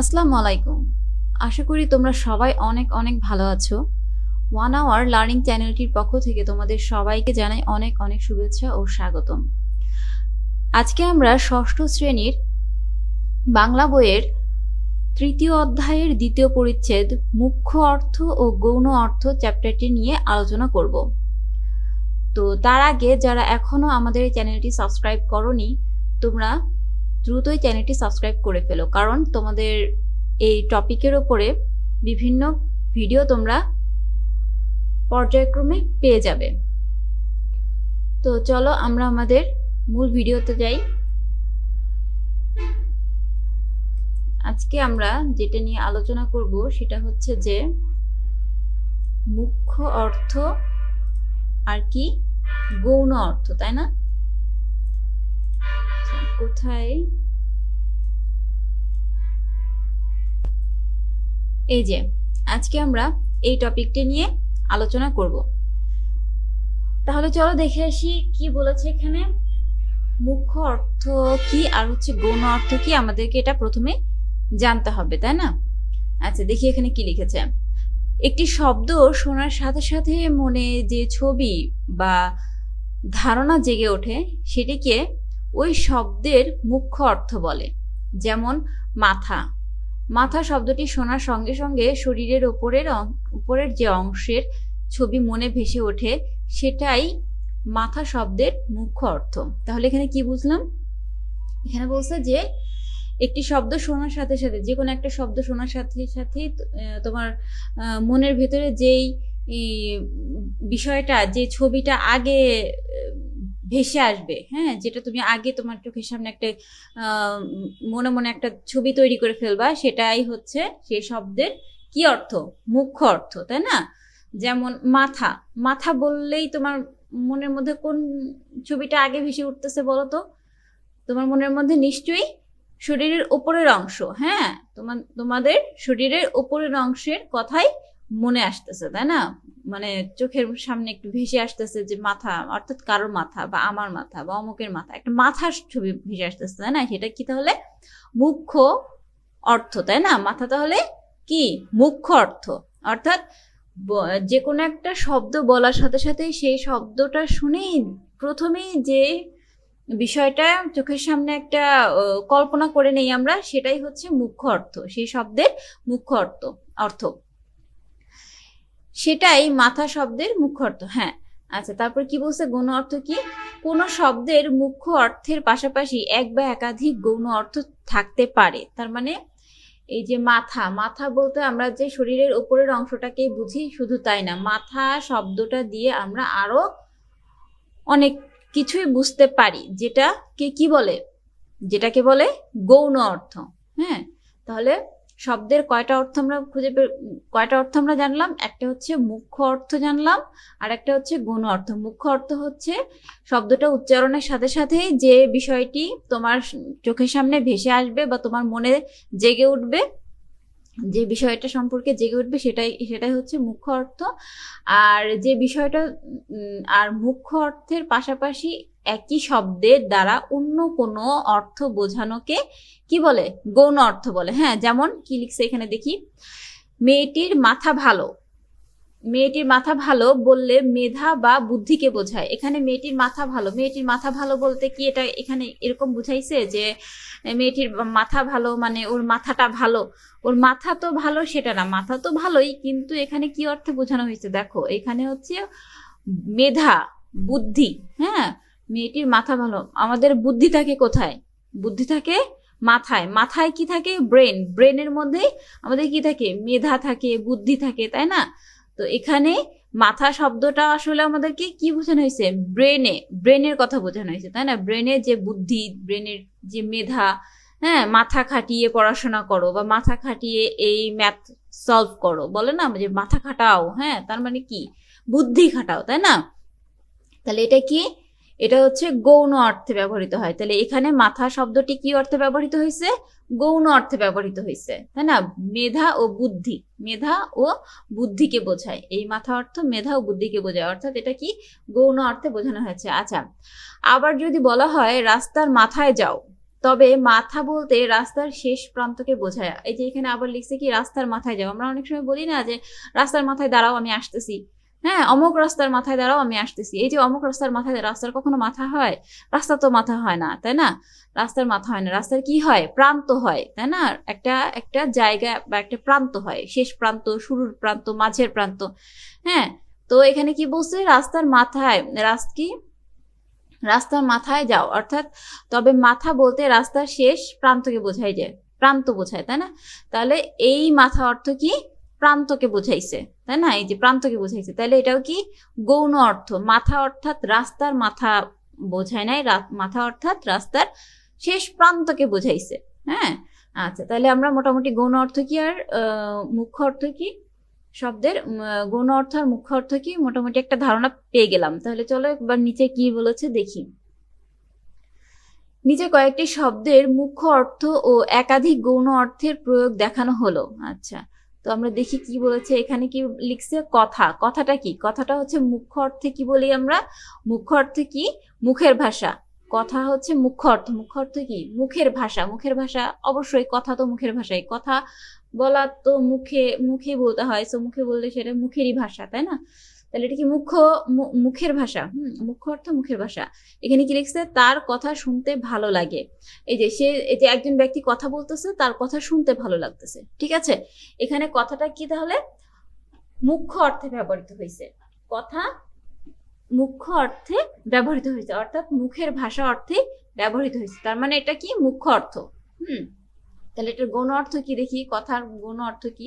আসসালামু আলাইকুম। আশা করি তোমরা সবাই অনেক অনেক ভালো আছো। ওয়ান আওয়ার লার্নিং চ্যানেলটির পক্ষ থেকে তোমাদের সবাইকে জানাই অনেক অনেক শুভেচ্ছা ও স্বাগতম। আজকে আমরা ষষ্ঠ শ্রেণির বাংলা বইয়ের তৃতীয় অধ্যায়ের দ্বিতীয় পরিচ্ছেদ মুখ্য অর্থ ও গৌণ অর্থ চ্যাপ্টারটি নিয়ে আলোচনা করব। তো তার আগে যারা এখনও আমাদের এই চ্যানেলটি সাবস্ক্রাইব করনি, তোমরা দ্রুতই চ্যানেলটি সাবস্ক্রাইব করে ফেলো। কারণ তোমাদের এই টপিকের ওপরে বিভিন্ন ভিডিও তোমরা পর্যায়ক্রমে পেয়ে যাবে। তো চলো আমরা আমাদের মূল ভিডিওতে যাই। আজকে আমরা যেটা নিয়ে আলোচনা করব সেটা হচ্ছে যে মুখ্য অর্থ আর কি গৌণ অর্থ, তাই না? কোথায়? এই যে, আজকে আমরা এই টপিকটি নিয়ে আলোচনা করব। তাহলে চলো দেখে আসি কি বলেছে এখানে। মুখ্য অর্থ কি আর হচ্ছে গৌণ অর্থ কি আমাদেরকে এটা প্রথমে জানতে হবে, তাই না? আচ্ছা দেখি এখানে কি লিখেছে। একটি শব্দ শোনার সাথে সাথে মনে যে ছবি বা ধারণা জেগে ওঠে, সেটিকে ওই শব্দের মুখ্য অর্থ বলে, যেমন মাথা। মাথা শব্দটি শোনার সঙ্গে সঙ্গে শরীরের ওপরের উপরের যে অংশের ছবি মনে ভেসে ওঠে, সেটাই মাথা শব্দের মুখ্য অর্থ। তাহলে এখানে কি বুঝলাম? এখানে বলছে যে একটি শব্দ শোনার সাথে সাথে, যে কোনো একটা শব্দ শোনার সাথে সাথে তোমার মনের ভেতরে যেই বিষয়টা, যে ছবিটা আগে ভেসে আসবে হ্যাঁ? যেটা তুমি আগে তোমার চোখের সামনে একটা মনে মনে একটা ছবি তৈরি করে ফেলবা, সেটাই হচ্ছে সেই শব্দের কি অর্থ? মুখ্য অর্থ, তাই না? যেমন মাথা মাথা বললেই তোমার মনের মধ্যে কোন ছবিটা আগে ভেসে উঠতেছে বলো তো? তোমার মনের মধ্যে নিশ্চয়ই শরীরের উপরের অংশ হ্যাঁ? তোমার তোমাদের শরীরের উপরের অংশের কথাই মনে আসতেছে, তাই না? মানে চোখের সামনে একটু ভেসে আসতেছে যে মাথা, অর্থাৎ কারোর মাথা বা আমার মাথা বা অমুকের মাথা, একটা মাথার ছবি ভেসে আসতেছে, তাই না? সেটা কি তাহলে? মুখ্য অর্থ, তাই না? মাথা তাহলে কি? মুখ্য অর্থ। অর্থাৎ যে কোনো একটা শব্দ বলার সাথে সাথে সেই শব্দটা শুনেই প্রথমেই যে বিষয়টা চোখের সামনে একটা কল্পনা করে নেই আমরা, সেটাই হচ্ছে মুখ্য অর্থ। সেই শব্দের মুখ্য অর্থ। অর্থ। সেটাই মাথা শব্দের মুখ্য অর্থ। হ্যাঁ আচ্ছা তারপর কি বলছে? গৌণ অর্থ কি? কোন শব্দের মুখ্য অর্থের পাশাপাশি এক বা একাধিক গৌণ অর্থ থাকতে পারে। তার মানে এই যে মাথা মাথা বলতে আমরা যে শরীরের উপরের অংশটাকে বুঝি শুধু তাই না, মাথা শব্দটা দিয়ে আমরা আরও অনেক কিছুই বুঝতে পারি যেটা কে কি বলে? যেটাকে বলে গৌণ অর্থ। হ্যাঁ তাহলে শব্দের কয়টা অর্থ আমরা খুঁজে কয়টা অর্থ আমরা জানলাম? একটা হচ্ছে মুখ্য অর্থ জানলাম, আর একটা হচ্ছে গুণ অর্থ। মুখ্য অর্থ হচ্ছে শব্দটা উচ্চারণের সাথে সাথে যে বিষয়টি তোমার চোখের সামনে ভেসে আসবে বা তোমার মনে জেগে উঠবে, যে বিষয়টা সম্পর্কে জেগে উঠবে সেটাই সেটাই হচ্ছে মুখ্য অর্থ। আর যে বিষয়টা আর মুখ্য অর্থের পাশাপাশি একই শব্দের দ্বারা অন্য কোনো অর্থ বোঝানোকে কি বলে? গৌণ অর্থ বলে। হ্যাঁ যেমন কি লিখছে এখানে দেখি, মেয়েটির মাথা ভালো। মেয়েটির মাথা ভালো বললে মেধা বা বুদ্ধিকে বোঝায়। এখানে মেয়েটির মাথা ভালো। মেয়েটির মাথা ভালো বলতে কি এটা এখানে এরকম বুঝাইছে যে, মেয়েটির মাথা ভালো মানে ওর মাথাটা ভালো। ওর মাথা তো ভালো সেটা না, মাথা তো ভালোই, কিন্তু এখানে কি অর্থে বোঝানো হয়েছে? দেখো, এখানে হচ্ছে মেধা, বুদ্ধি হ্যাঁ? মেয়েটির মাথা ভালো। আমাদের বুদ্ধি থাকে কোথায়? বুদ্ধি থাকে মাথায়। মাথায় কি থাকে? ব্রেন। ব্রেনের মধ্যে আমাদের কি থাকে? মেধা থাকে, বুদ্ধি থাকে, তাই না? তো এখানে মাথা শব্দটা আসলে আমাদেরকে কি বোঝানো হয়েছে? ব্রেনে। ব্রেনের কথা বোঝানো হয়েছে, তাই না? ব্রেনে যে বুদ্ধি, ব্রেনের যে মেধা হ্যাঁ মাথা খাটিয়ে পড়াশোনা করো বা মাথা খাটিয়ে এই ম্যাথ সলভ করো। বলে না যে মাথা খাটাও হ্যাঁ তার মানে কি? বুদ্ধি খাটাও, তাই না? তাহলে এটা কি? এটা হচ্ছে গৌণ অর্থে ব্যবহৃত হয়। তাহলে এখানে মাথা শব্দটি কি অর্থে ব্যবহৃত হয়েছে? গৌণ অর্থে ব্যবহৃত হয়েছে, তাই না? মেধা ও বুদ্ধি, মেধা ও বুদ্ধিকে বোঝায়। এই মাথা অর্থ মেধা ও বুদ্ধিকে বোঝায়, অর্থাৎ এটা কি? গৌণ অর্থে বোঝানো হয়েছে। আচ্ছা আবার যদি বলা হয় রাস্তার মাথায় যাও, তবে মাথা বলতে রাস্তার শেষ প্রান্তকে বোঝায়। এই যে এখানে আবার লিখছে কি, রাস্তার মাথায় যাও। আমরা অনেক সময় বলি না যে, রাস্তার মাথায় দাঁড়াও, আমি আসতেছি। হ্যাঁ অমুক রাস্তার মাথায় দাঁড়াও, আমি আসতেছি। এই যে অমুক রাস্তার মাথায় রাস্তার কখনো মাথা হয়? রাস্তা তো মাথা হয় না, তাই না? রাস্তার মাথা হয় না। রাস্তার কি হয়? প্রান্ত হয়, তাই না? একটা একটা জায়গা বা একটা প্রান্ত হয়, শেষ প্রান্ত, শুরুর প্রান্ত, মাঝের প্রান্ত। হ্যাঁ তো এখানে কি বলছে? রাস্তার মাথায়, রাস্তা কি? রাস্তার মাথায় যাও, অর্থাৎ তবে মাথা বলতে রাস্তার শেষ প্রান্তকে বোঝাই যায় প্রান্ত বোঝায়, তাই না? তাহলে এই মাথা অর্থ কি? প্রান্তকে বোঝাইছে, তাই না? এই যে প্রান্তকে বোঝাইছে, তাহলে এটাও কি গৌণ অর্থ? মাথা অর্থাৎ রাস্তার মাথা বোঝায় নাই মাথা অর্থাৎ রাস্তার শেষ প্রান্তকে বোঝাইছে হ্যাঁ? আচ্ছা তাহলে আমরা মোটামুটি গৌণ অর্থ কি আর মুখ্য অর্থ কি? শব্দের গৌণ অর্থ আর মুখ্য অর্থ কি? মোটামুটি একটা ধারণা পেয়ে গেলাম। তাহলে চলো একবার নিচে কি বলেছে দেখি। নিচে কয়েকটি শব্দের মুখ্য অর্থ ও একাধিক গৌণ অর্থের প্রয়োগ দেখানো হলো। আচ্ছা তো আমরা দেখি কি বলেছে, এখানে কি লিখছে? কথা। কথাটা কি? কথাটা হচ্ছে মুখ্য অর্থে কি বলি আমরা? মুখ্য অর্থে কি? মুখের ভাষা। কথা হচ্ছে মুখ্য অর্থ। মুখ্য অর্থ কি? মুখের ভাষা। মুখের ভাষা অবশ্যই কথা তো মুখের ভাষাই। কথা বলা তো মুখে মুখে বলতে হয়। তো মুখে বললে সেটা মুখেরই ভাষা, তাই না? তাহলে এটা কি মুখ্য মুখের ভাষা? হুম, মুখ্য অর্থ মুখের ভাষা। এখানে কি লিখছে? তার কথা শুনতে ভালো লাগে। এই যে সে, এই যে একজন ব্যক্তি কথা বলতেছে, তার কথা শুনতে ভালো লাগতেছে। ঠিক আছে? এখানে কথাটা কি তাহলে? মুখ্য অর্থে ব্যবহৃত হয়েছে কথা মুখ্য অর্থে ব্যবহৃত হয়েছে অর্থাৎ মুখের ভাষা অর্থে ব্যবহৃত হয়েছে তার মানে এটা কি? মুখ্য অর্থ। হুম, তাহলে এটার গৌণ অর্থ কি দেখি? কথার গৌণ অর্থ কি?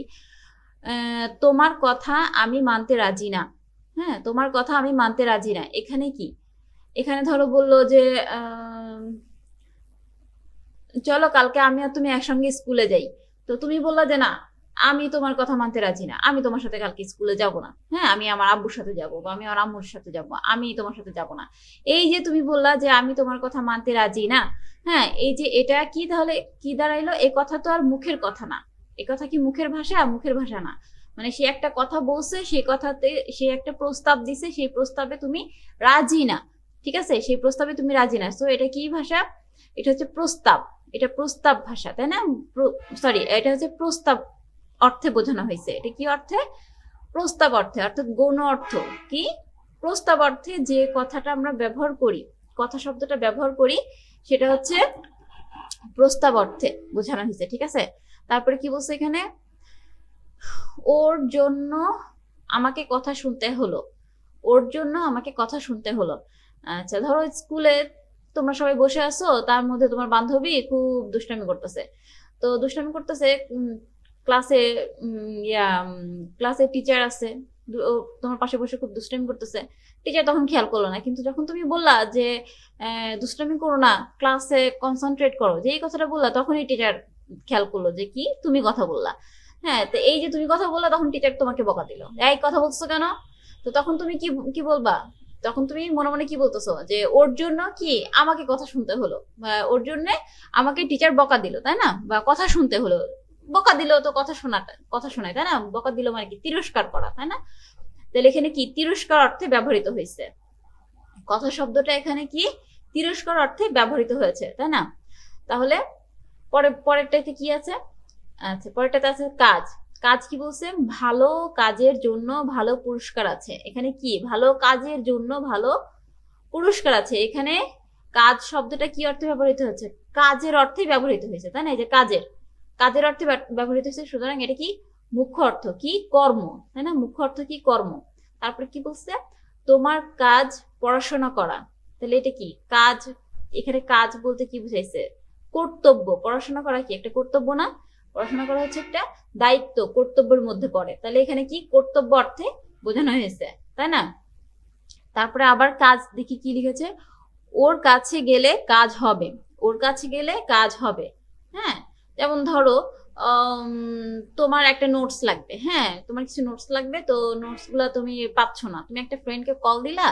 তোমার কথা আমি মানতে রাজি না। হ্যাঁ তোমার কথা আমি মানতে রাজি না। এখানে কি? এখানে ধরো বলল যে চলো কালকে আমি আর তুমি একসঙ্গে স্কুলে যাই। তো তুমি বললা যে না, আমি তোমার কথা মানতে রাজি না। আমি তোমার সাথে কালকে স্কুলে যাব না। হ্যাঁ আমি আমার আব্বুর সাথে যাব বা আমি আমার আম্মুর সাথে যাব। আমি তোমার সাথে যাব না। এই যে তুমি বললা যে আমি তোমার কথা মানতে রাজি না হ্যাঁ এই যে এটা কি তাহলে কি দাঁড়াইলো? এ কথা তো আর মুখের কথা না। এ কথা কি মুখের ভাষা? মুখের ভাষা না। মানে সে একটা কথা বলছে সেই কথাতে, সে একটা প্রস্তাব দিছে, সেই প্রস্তাবে তুমি রাজি না, ঠিক আছে? সেই প্রস্তাবে তুমি রাজি না। তো এটা কি ভাষা? এটা হচ্ছে প্রস্তাব। এটা প্রস্তাব ভাষা, তাই না? সরি এটা হচ্ছে প্রস্তাব অর্থে বোঝানো হয়েছে। এটা কি অর্থে? প্রস্তাব অর্থে, অর্থাৎ গৌণ অর্থ। কি? প্রস্তাব অর্থে যে কথাটা আমরা ব্যবহার করি, কথা শব্দটা ব্যবহার করি, সেটা হচ্ছে প্রস্তাব অর্থে বোঝানো হয়েছে, ঠিক আছে? তারপরে কি বলছে এখানে? ওর জন্য আমাকে কথা শুনতে হলো। ওর জন্য আমাকে কথা শুনতে হলো। আচ্ছা ধরো স্কুলে তোমরা সবাই বসে আছো, তার মধ্যে তোমার বান্ধবী খুব দুষ্টামি করতেছে। তো দুষ্টামি করতেছে ক্লাসে ইয়া ক্লাসে টিচার আছে তোমার পাশে বসে খুব দুষ্টামি করতেছে। টিচার তখন খেয়াল করল না, কিন্তু যখন তুমি বললা যে দুষ্টামি করো না ক্লাসে কনসেন্ট্রেট করো যে এই কথাটা বললা তখনই টিচার খেয়াল করল যে, কি? তুমি কথা বললা। হ্যাঁ তো এই যে তুমি কথা বললে, তখন টিচার তোমাকে বকা দিল। এই কথা বলছো কেন? তো তখন তুমি কি কি বলবা? তখন তুমি মনে মনে কি বলতেছো? যে ওর জন্য কি আমাকে কথা শুনতে হলো? বা ওর জন্য আমাকে টিচার বকা দিল, তাই না? বা কথা শুনতে হলো। বকা দিল তো কথা শোনাটা, কথা শোনায়, তাই না? বকা দিল মানে কি? তিরস্কার করা, তাই না? তাহলে এখানে কি? তিরস্কার অর্থে ব্যবহৃত হয়েছে। কথা শব্দটা এখানে কি? তিরস্কার অর্থে ব্যবহৃত হয়েছে, তাই না? তাহলে পরে পরেরটাতে কি আছে? আচ্ছা পরেরটাতে আছে কাজ। কাজ কি বলছে? ভালো কাজের জন্য ভালো পুরস্কার আছে। এখানে কি? ভালো কাজের জন্য ভালো পুরস্কার আছে। এখানে কাজ শব্দটা কি অর্থে ব্যবহৃত হয়েছে? কাজের অর্থে ব্যবহৃত হয়েছে, তাই না? এই যে কাজের। কাজের অর্থে ব্যব- ব্যবহৃত হয়েছে, সুতরাং এটা কি? মুখ্য অর্থ কি? কর্ম, তাই না? মুখ্য অর্থ কি? কর্ম। তারপরে কি বলছে? তোমার কাজ পড়াশোনা করা। তাহলে এটা কি? কাজ, এখানে কাজ বলতে কি বুঝাইছে? কর্তব্য। পড়াশোনা করা কি? একটা কর্তব্য না? পড়াশোনা করা হচ্ছে একটা দায়িত্ব, কর্তব্যের মধ্যে পড়ে। তাহলে এখানে কি? কর্তব্য অর্থে বোঝানো হয়েছে, তাই না? তারপরে আবার কাজ দেখি কি লিখেছে? ওর কাছে গেলে কাজ হবে, ওর কাছে গেলে কাজ হবে হ্যাঁ? যেমন ধরো তোমার একটা নোটস লাগবে হ্যাঁ? তোমার কিছু নোটস লাগবে, তো নোটসগুলা তুমি পাচ্ছ না। তুমি একটা ফ্রেন্ডকে কল দিলা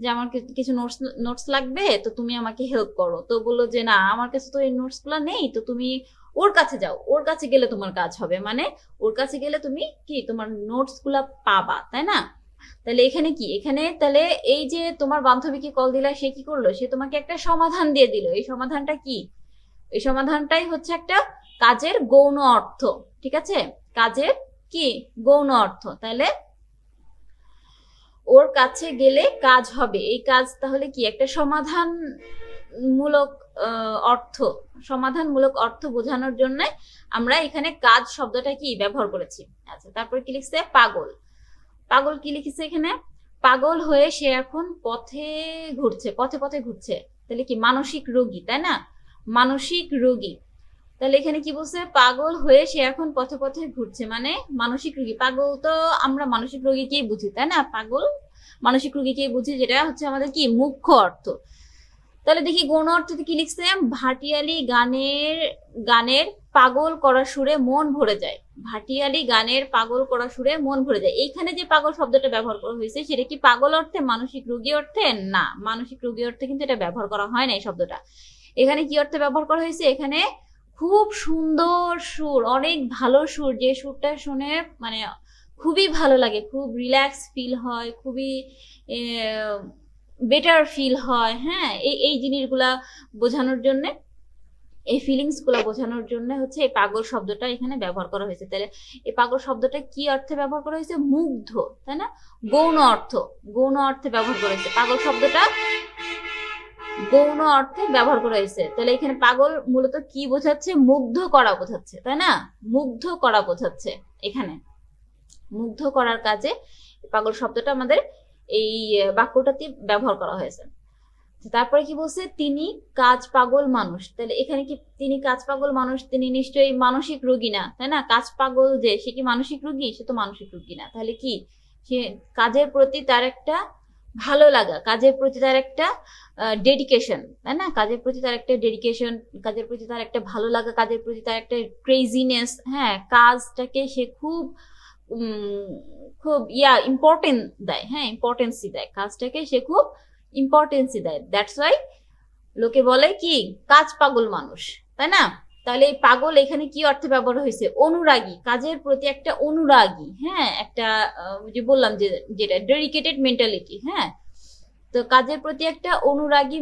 যে আমার কিছু নোটস নোটস লাগবে, তো তুমি আমাকে হেল্প করো। তো বলল যে, না, আমার কাছে তো এই নোটসগুলা নেই, তো তুমি ওর কাছে যাও, ওর কাছে গেলে তোমার কাজ হবে। মানে ওর কাছে গেলে তুমি কি, তোমার নোটসগুলা পাবা, তাই না? তাহলে এখানে কি? এখানে তাহলে এই যে তোমার বান্ধবীকে কল দিলা, সে কি করল? সে তোমাকে একটা সমাধান দিয়ে দিল। এই সমাধানটা কি? এই সমাধানটাই হচ্ছে একটা কাজের গৌণ অর্থ, ঠিক আছে? কাজের কি? গৌণ অর্থ। তাহলে ওর কাছে গেলে কাজ হবে। এই কাজ তাহলে কি? একটা সমাধান মূলক অর্থ, সমাধানমূলক অর্থ বোঝানোর জন্য আমরা এখানে কাজ শব্দটা কি ব্যবহার করেছি। আচ্ছা তারপর কি লিখছে? পাগল। পাগল কি লিখেছে এখানে? পাগল হয়ে সে এখন পথে ঘুরছে, পথে পথে ঘুরছে। তাহলে কি মানসিক রোগী, তাই না? মানসিক রোগী। তাহলে এখানে কি বলছে? পাগল হয়ে সে এখন পথে পথে ঘুরছে মানে মানসিক রোগী। পাগল তো আমরা মানসিক রোগীকেই বুঝি, তাই না? পাগল মানসিক রোগীকেই বুঝি, যেটা হচ্ছে আমাদের কি? মুখ্য অর্থ। তাহলে দেখি গৌণ অর্থতে কি লিখছে? ভাটিয়ালি গানের গানের পাগল করা সুরে মন ভরে যায়। ভাটিয়ালি গানের পাগল করা সুরে মন ভরে যায়। এইখানে যে পাগল শব্দটা ব্যবহার করা হয়েছে, সেটা কি পাগল অর্থে, মানসিক রোগী অর্থে? না, মানসিক রোগী অর্থে কিন্তু এটা ব্যবহার করা হয় না এই শব্দটা। এখানে কি অর্থে ব্যবহার করা হয়েছে? এখানে খুব সুন্দর সুর, অনেক ভালো সুর। যে সুরটা শুনে মানে খুবই ভালো লাগে, খুব রিল্যাক্স ফিল হয়, খুবই বেটার ফিল হয় হ্যাঁ? এই এই জিনিসগুলা বোঝানোর জন্য, এই ফিলিংসগুলা বোঝানোর জন্য হচ্ছে এই পাগল শব্দটা এখানে ব্যবহার করা হয়েছে। তাহলে এই পাগল শব্দটা কি অর্থে ব্যবহার করা হয়েছে? মুগ্ধ, তাই না? গৌণ অর্থ, গৌণ অর্থে ব্যবহার করা হয়েছে। পাগল শব্দটা গৌণ অর্থে ব্যবহার করা হয়েছে। তাহলে এখানে পাগল মূলত কি বোঝাচ্ছে? মুগ্ধ করা বোঝাচ্ছে, তাই না? মুগ্ধ করা বোঝাচ্ছে এখানে। মুগ্ধ করার কাজে পাগল শব্দটা আমাদের এই বাক্যটাতে ব্যবহার করা হয়েছে। তারপরে কি বলছে? তিনি কাজ পাগল মানুষ। তাহলে এখানে কি তিনি কাজ পাগল মানুষ? তিনি নিশ্চয়ই মানসিক রোগী না, তাই না? কাজ পাগল যে, সে কি মানসিক রোগী? সে তো মানসিক রোগী না। তাহলে কি? সে কাজের প্রতি তার একটা ভালো লাগা, কাজের প্রতি তার একটা ডেডিকেশন তাই না? কাজের প্রতি তার একটা ডেডিকেশন কাজের প্রতি তার একটা ভালো লাগা, কাজের প্রতি তার একটা ক্রেজিনেস হ্যাঁ? কাজটাকে সে খুব খুব ইয়া ইম্পর্টেন্ট দেয় হ্যাঁ ইম্পর্টেন্সই দেয়। কাজটাকে সে খুব ইম্পর্টেন্সই দেয়। দ্যাটস ওয়াই লোকে বলে কি, কাজ পাগল মানুষ, তাই না? তাহলে এই পাগল এখানে কি অর্থে ব্যবহার হয়েছে? অনুরাগী, কাজের প্রতি একটা অনুরাগী হ্যাঁ একটা যে বললাম যে, যেটা ডেডিকেটেড মেন্টালিটি হ্যাঁ? তো কাজের প্রতি একটা অনুরাগী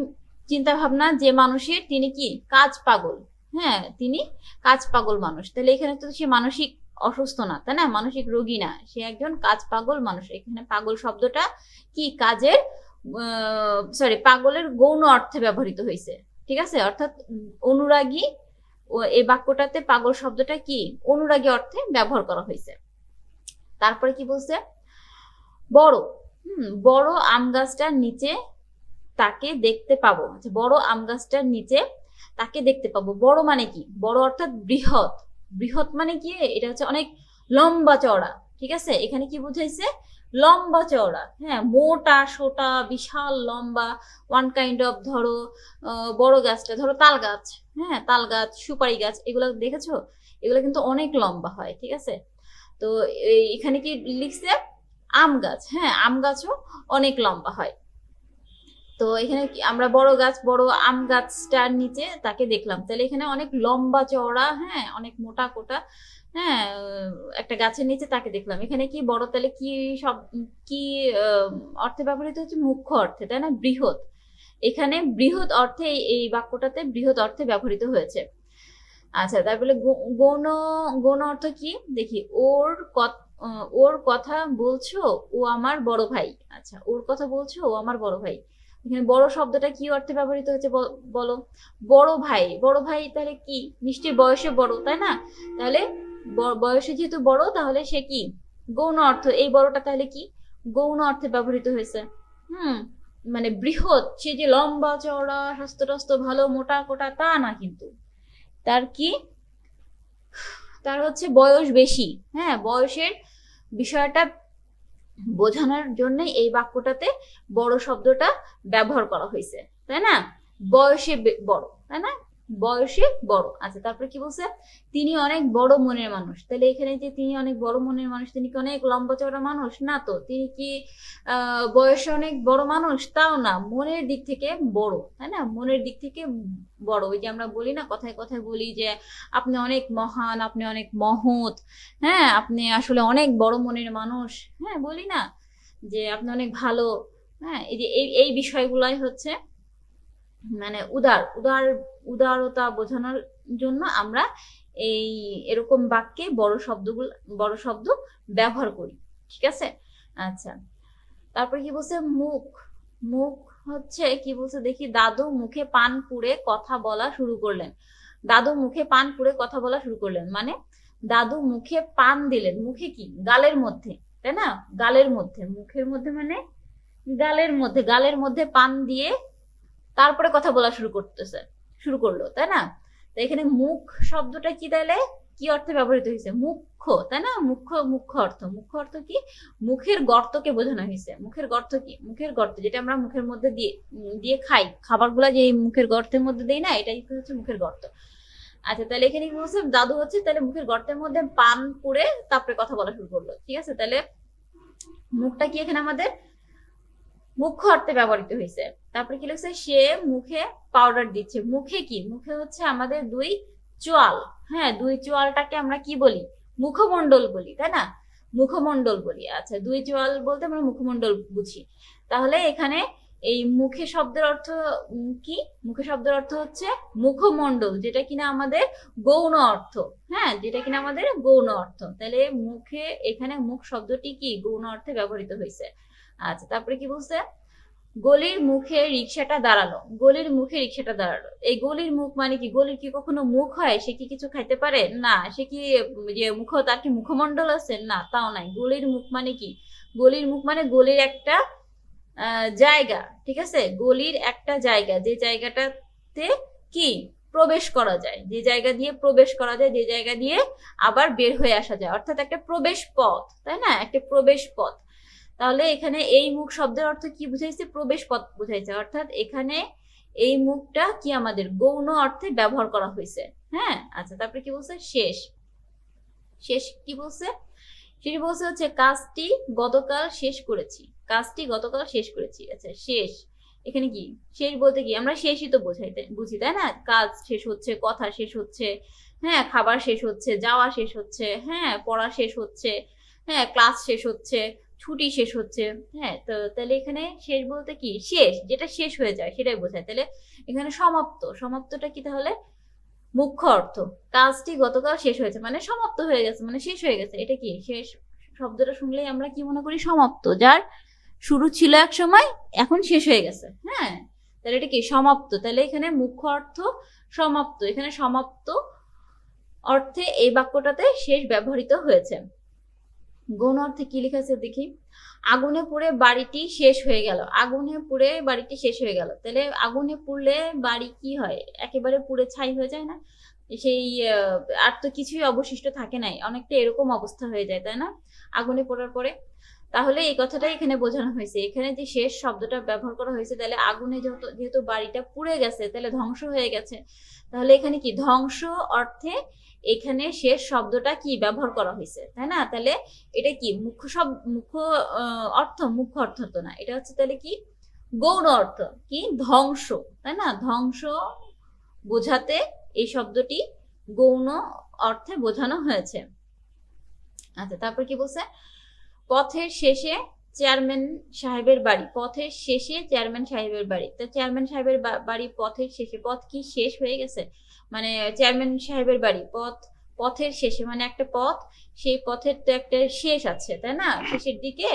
চিন্তা ভাবনা যে মানুষের, তিনি কি? কাজ পাগল হ্যাঁ তিনি কাজ পাগল মানুষ। তাহলে এখানে তো সে মানসিক অসুস্থ না, তাই না? মানসিক রোগী না। সে একজন কাজ পাগল মানুষ। এখানে পাগল শব্দটা কি? কাজের সরি পাগলের গৌণ অর্থে ব্যবহৃত হয়েছে। ঠিক আছে? অর্থাৎ অনুরাগী এই বাক্যটাতে পাগল শব্দটা কি? অনুরাগী অর্থে ব্যবহার করা হয়েছে। তারপরে কি বলছে? বড়, হুম, বড় আম গাছটার নিচে তাকে দেখতে পাবো। আচ্ছা বড় আম গাছটার নিচে তাকে দেখতে পাবো। বড় মানে কি? বড় অর্থাৎ বৃহৎ। বৃহৎ মানে কি? এটা হচ্ছে অনেক লম্বা চওড়া, ঠিক আছে? এখানে কি বুঝাইছে? লম্বা চওড়া হ্যাঁ? মোটা, সোটা, বিশাল, লম্বা ওয়ান কাইন্ড অফ ধরো বড় গাছটা, ধরো তাল গাছ হ্যাঁ? তাল গাছ, সুপারি গাছ, এগুলো দেখেছ? এগুলো কিন্তু অনেক লম্বা হয়, ঠিক আছে? তো এখানে কি লিখছে? আম গাছ হ্যাঁ? আম গাছও অনেক লম্বা হয়। তো এখানে আমরা বড় গাছ, বড় আম গাছটার নিচে তাকে দেখলাম। তাহলে এখানে অনেক লম্বা চওড়া হ্যাঁ অনেক মোটা কোটা হ্যাঁ একটা গাছের নিচে তাকে দেখলাম। এখানে কি বড়, তাহলে কি সব, কি অর্থে ব্যবহৃত হচ্ছে মুখ্য অর্থে, তাই না? বৃহৎ। এখানে বৃহৎ অর্থে এই- বাক্যটাতে বৃহৎ অর্থে ব্যবহৃত হয়েছে। আচ্ছা তারপরে গৌণ গৌণ অর্থ কি? দেখি, ওর ওর কথা বলছো, ও আমার বড় ভাই। আচ্ছা ওর কথা বলছো, ও আমার বড় ভাই। এখানে বড় শব্দটা কি অর্থে ব্যবহৃত হচ্ছে ব- বলো? বড় ভাই। বড় ভাই তাহলে কি? নিশ্চয়ই বয়সে বড়, তাই না? তাহলে বয়সে যেহেতু বড়, তাহলে সে কি? গৌণ অর্থ। এই বড়টা তাহলে কি? গৌণ অর্থে ব্যবহৃত হয়েছে। হুম মানে বৃহৎ। সে যে লম্বা, চওড়া স্বাস্থ্য টাস্থ্য ভালো, মোটা, কোটা, তা না কিন্তু। তার কি? তার হচ্ছে বয়স বেশি। হ্যাঁ বয়সের বিষয়টা বোঝানোর জন্য এই বাক্যটাতে বড় শব্দটা ব্যবহার করা হয়েছে, তাই না? বয়সে বড়, তাই না? বয়সে বড়। আচ্ছা তারপরে কি বলছে? তিনি অনেক বড় মনের মানুষ। তাহলে এখানে যে তিনি অনেক বড় মনের মানুষ, তিনি কি অনেক লম্বা চওড়া মানুষ? না তো। তিনি কি বয়সে অনেক বড় মানুষ? তাও না। মনের দিক থেকে বড়, তাই না? মনের দিক থেকে বড়। ওই যে আমরা বলি না, কথায় কথায় বলি যে আপনি অনেক মহান, আপনি অনেক মহৎ হ্যাঁ? আপনি আসলে অনেক বড় মনের মানুষ হ্যাঁ? বলি না যে আপনি অনেক ভালো হ্যাঁ? এই যে এই বিষয়গুলাই হচ্ছে মানে উদার উদার, উদারতা বোঝানোর জন্য আমরা এই এরকম বাক্যে বড় শব্দগুলো, বড় শব্দ ব্যবহার করি, ঠিক আছে? আচ্ছা তারপর কি বলছে? মুখ মুখ হচ্ছে কি বলছে? দেখি, দাদু মুখে পান পুড়ে কথা বলা শুরু করলেন। দাদু মুখে পান পুড়ে কথা বলা শুরু করলেন মানে দাদু মুখে পান দিলেন, মুখে কি? গালের মধ্যে, তাই না? গালের মধ্যে, মুখের মধ্যে মানে গালের মধ্যে গালের মধ্যে পান দিয়ে তারপরে কথা বলা শুরু করতেছে, শুরু করল, তাই না? তো এখানে মুখ শব্দটা কি তাহলে কি অর্থে ব্যবহৃত হয়েছে? মুখ্য, তাই না? মুখ্য মুখ্য অর্থ। মুখ্য অর্থ কি? মুখের গর্তকে বোঝানো হয়েছে। মুখের গর্ত কি? মুখের গর্ত, যেটা আমরা মুখের মধ্যে দিয়ে দিয়ে খাই। খাবারগুলা যে মুখের গর্তের মধ্যে দেই না, এটাই হচ্ছে মুখের গর্ত। আচ্ছা তাহলে এখানে কি বলছে? দাদু হচ্ছে তাহলে মুখের গর্তের মধ্যে পান পুড়ে তারপরে কথা বলা শুরু করল। ঠিক আছে? তাহলে মুখটা কি এখানে আমাদের? মুখ্য অর্থে ব্যবহৃত হয়েছে। তারপরে কি লিখছে? সে মুখে পাউডার দিচ্ছে। মুখে কি? মুখে হচ্ছে আমাদের দুই চোয়াল। হ্যাঁ দুই চোয়ালটাকে আমরা কি বলি? মুখমণ্ডল বলি, তাই না? মুখমণ্ডল বলি। আচ্ছা দুই চোয়াল বলতে আমরা মুখমণ্ডল বুঝি। তাহলে এখানে এই মুখে শব্দের অর্থ কি? মুখে শব্দের অর্থ হচ্ছে মুখমণ্ডল, যেটা কিনা আমাদের গৌণ অর্থ। হ্যাঁ যেটা কিনা আমাদের গৌণ অর্থ। তাহলে মুখে, এখানে মুখ শব্দটি কি? গৌণ অর্থে ব্যবহৃত হয়েছে। আচ্ছা তারপরে কি বলছে? গলির মুখে রিক্সাটা দাঁড়াল। গলির মুখে রিক্সাটা দাঁড়াল। এই গলির মুখ মানে কি? গলির কি কখনো মুখ হয়? সে কি কিছু খাইতে পারে? না, সে কি, যে মুখ, তার কি মুখমণ্ডল আছে? না, তাও নাই। গলির মুখ মানে কি? গলির মুখ মানে গলির একটা জায়গা, ঠিক আছে? গলির একটা জায়গা। যে জায়গাটাতে কি? প্রবেশ করা যায়। যে জায়গা দিয়ে প্রবেশ করা যায়, যে জায়গা দিয়ে আবার বের হয়ে আসা যায়। অর্থাৎ একটা প্রবেশ পথ, তাই না? একটা প্রবেশ পথ। তাহলে এখানে এই মুখ শব্দের অর্থ কি বুঝাইছে? প্রবেশ পথ বুঝাইছে। অর্থাৎ এখানে এই মুখটা কি আমাদের গৌণ অর্থে ব্যবহার করা হয়েছে। হ্যাঁ? আচ্ছা তারপরে কি বলছে? শেষ। শেষ কি বলছে? শেষ বলছে হচ্ছে, কাজটি গতকাল শেষ করেছি। কাজটি গতকাল শেষ করেছি। আচ্ছা শেষ। এখানে কি? শেষ বলতে কি? আমরা শেষই তো বোঝাই বুঝি, তাই না? কাজ শেষ হচ্ছে, কথা শেষ হচ্ছে হ্যাঁ খাবার শেষ হচ্ছে, যাওয়া শেষ হচ্ছে হ্যাঁ পড়া শেষ হচ্ছে হ্যাঁ ক্লাস শেষ হচ্ছে ছুটি শেষ হচ্ছে হ্যাঁ? তো তাহলে এখানে শেষ বলতে কি? শেষ, যেটা শেষ হয়ে যায়, সেটাই বোঝায়। তাহলে এখানে সমাপ্ত। সমাপ্তটা কি তাহলে? মুখ্য অর্থ। কাজটি গতকাল শেষ হয়েছে মানে সমাপ্ত হয়ে গেছে মানে শেষ হয়ে গেছে। এটা কি? শেষ শব্দটা শুনলেই আমরা কি মনে করি? সমাপ্ত। যার শুরু ছিল এক সময়, এখন শেষ হয়ে গেছে হ্যাঁ? তাহলে এটা কি? সমাপ্ত। তাহলে এখানে মুখ্য অর্থ সমাপ্ত। এখানে সমাপ্ত অর্থে এই বাক্যটাতে শেষ ব্যবহৃত হয়েছে। গৌণ অর্থে কি লেখা আছে দেখি? আগুনে পুড়ে বাড়িটি শেষ হয়ে গেল। আগুনে পুড়ে বাড়িটি শেষ হয়ে গেল। তাহলে আগুনে পুড়লে বাড়ি কি হয়? একেবারে পুড়ে ছাই হয়ে যায় না? সেই আর তো কিছুই অবশিষ্ট থাকে নাই। অনেকটা এরকম অবস্থা হয়ে যায়, তাই না? আগুনে পড়ার পরে তাহলে এই কথাটাই এখানে বোঝানো হয়েছে। এখানে যে শেষ শব্দটা ব্যবহার করা হয়েছে, তাহলে আগুনে যেহেতু যেহেতু বাড়িটা পুড়ে গেছে, তাহলে ধ্বংস হয়ে গেছে। তাহলে এখানে কি ধ্বংস অর্থে এখানে শেষ শব্দটা কি ব্যবহার করা হয়েছে, তাই না? তাহলে এটা কি মুখ্য সব, মুখ্য অর্থ? মুখ্য অর্থ তো না। এটা হচ্ছে তাহলে কি গৌণ অর্থ, কি ধ্বংস, তাই না? ধ্বংস বোঝাতে এই শব্দটি গৌণ অর্থে বোঝানো হয়েছে। আচ্ছা তারপর কি বলছে? পথের শেষে চেয়ারম্যান সাহেবের বাড়ি, পথের শেষে চেয়ারম্যান সাহেবের বাড়ি। তো চেয়ারম্যান সাহেবের বাড়ি পথের শেষে, পথ কি শেষ হয়ে গেছে? মানে চেয়ারম্যান সাহেবের বাড়ি, পথ, পথের শেষে মানে একটা পথ, সেই পথের তো একটা শেষ আছে, তাই না? শেষের দিকে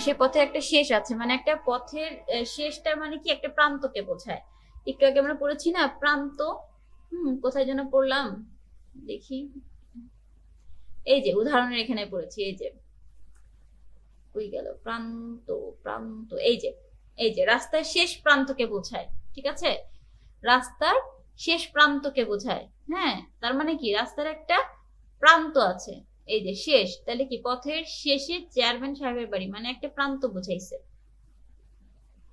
সে পথে একটা শেষ আছে। মানে একটা পথের শেষটা মানে কি? একটা প্রান্তকে বোঝায়। একটু আগে আমরা পড়েছি না, প্রান্ত? হুম, কোথায় যেন পড়লাম? দেখি। এই যে, উদাহরণের এখানে পড়েছি, এই যে। ওই গেল? প্রান্ত প্রান্ত, এই যে এই যে, রাস্তার শেষ প্রান্তকে বোঝায়, ঠিক আছে? রাস্তার শেষ প্রান্তকে বোঝায় হ্যাঁ? তার মানে কি? রাস্তার একটা প্রান্ত আছে, এই যে শেষ, তাহলে কি? পথের শেষে চেয়ারম্যান সাহেবের বাড়ি মানে একটা প্রান্ত বোঝাইছে।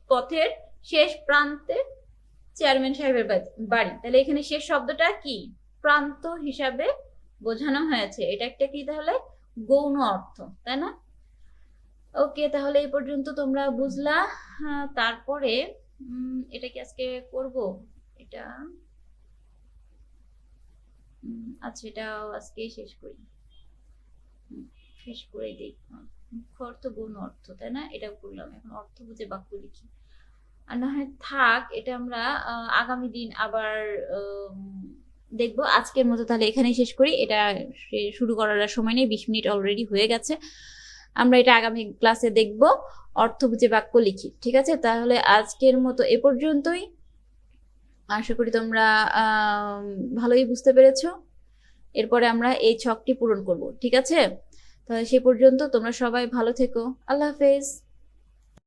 পথের শেষ প্রান্তে চেয়ারম্যান সাহেবের বাড়ি। তাহলে এখানে শেষ শব্দটা কি? প্রান্ত হিসাবে বোঝানো হয়েছে। এটা একটা কি তাহলে? গৌণ অর্থ, তাই না? ওকে তাহলে এই পর্যন্ত তোমরা বুঝলা। হ্যাঁ, তারপরে এটা কি আজকে করব? এটা আচ্ছা এটা আজকে শেষ করি। শেষ করে দিই। মুখ্য অর্থ গৌণ অর্থ তাই না? এটা করলাম। এখন অর্থ বুঝে বাক্য লিখি। আর না হয় থাক এটা আমরা আগামী দিন আবার দেখব। আজকের মতো তাহলে এখানেই শেষ করি। এটা শুরু করার সময় নেই। বিশ মিনিট অলরেডি হয়ে গেছে। আমরা এটা আগামী ক্লাসে দেখব, অর্থ বুঝে বাক্য লিখি, ঠিক আছে? তাহলে আজকের মতো এ পর্যন্তই। আশা করি তোমরা ভালোই বুঝতে পেরেছ। এরপরে আমরা এই ছকটি পূরণ করব, ঠিক আছে? তাহলে সে পর্যন্ত তোমরা সবাই ভালো থেকো। আল্লাহ হাফেজ।